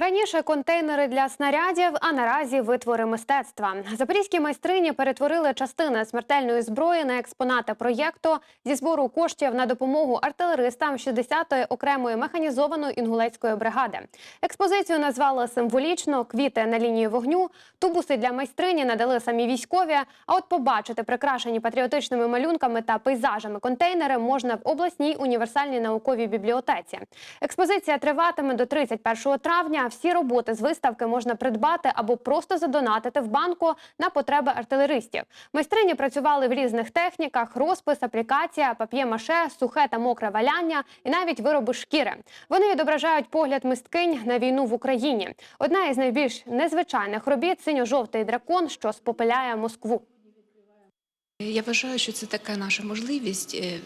Раніше контейнери для снарядів, а наразі витвори мистецтва. Запорізькі майстрині перетворили частини смертельної зброї на експонати проєкту зі збору коштів на допомогу артилеристам 60-ї окремої механізованої інгулецької бригади. Експозицію назвали символічно квіти на лінії вогню. Тубуси для майстрині надали самі військові. А от побачити прикрашені патріотичними малюнками та пейзажами контейнери можна в обласній універсальній науковій бібліотеці. Експозиція триватиме до 31 травня. Всі роботи з виставки можна придбати або просто задонатити в банку на потреби артилеристів. Майстрині працювали в різних техніках: розпис, аплікація, пап'є-маше, сухе та мокре валяння і навіть вироби шкіри. Вони відображають погляд мисткинь на війну в Україні. Одна із найбільш незвичайних робіт синьо-жовтий дракон, що спопиляє Москву. Я вважаю, що це така наша можливість е,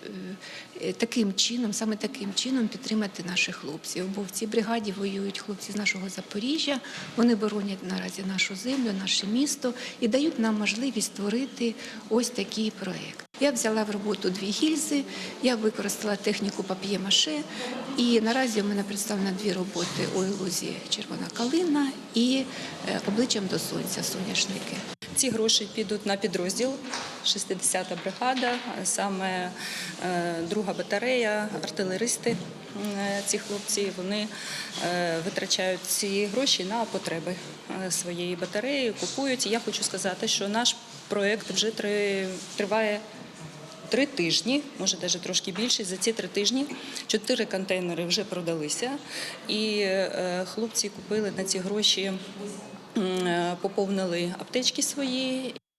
е, таким чином, саме таким чином підтримати наших хлопців. Бо в цій бригаді воюють хлопці з нашого Запоріжжя. Вони боронять наразі нашу землю, наше місто і дають нам можливість створити ось такий проект. Я взяла в роботу дві гільзи, я використала техніку пап'є-маше, і наразі у мене представлено дві роботи у ілузі червона калина і е, обличчям до сонця соняшники. Ці гроші підуть на підрозділ 60-та бригада, саме е, друга батарея, артилеристи. е, Ці хлопці вони е, витрачають ці гроші на потреби своєї батареї, купують. Я хочу сказати, що наш проєкт вже три- триває три тижні, може навіть трошки більше. За ці три тижні чотири контейнери вже продалися, і хлопці купили на ці гроші. Е, Поповнили аптечки свої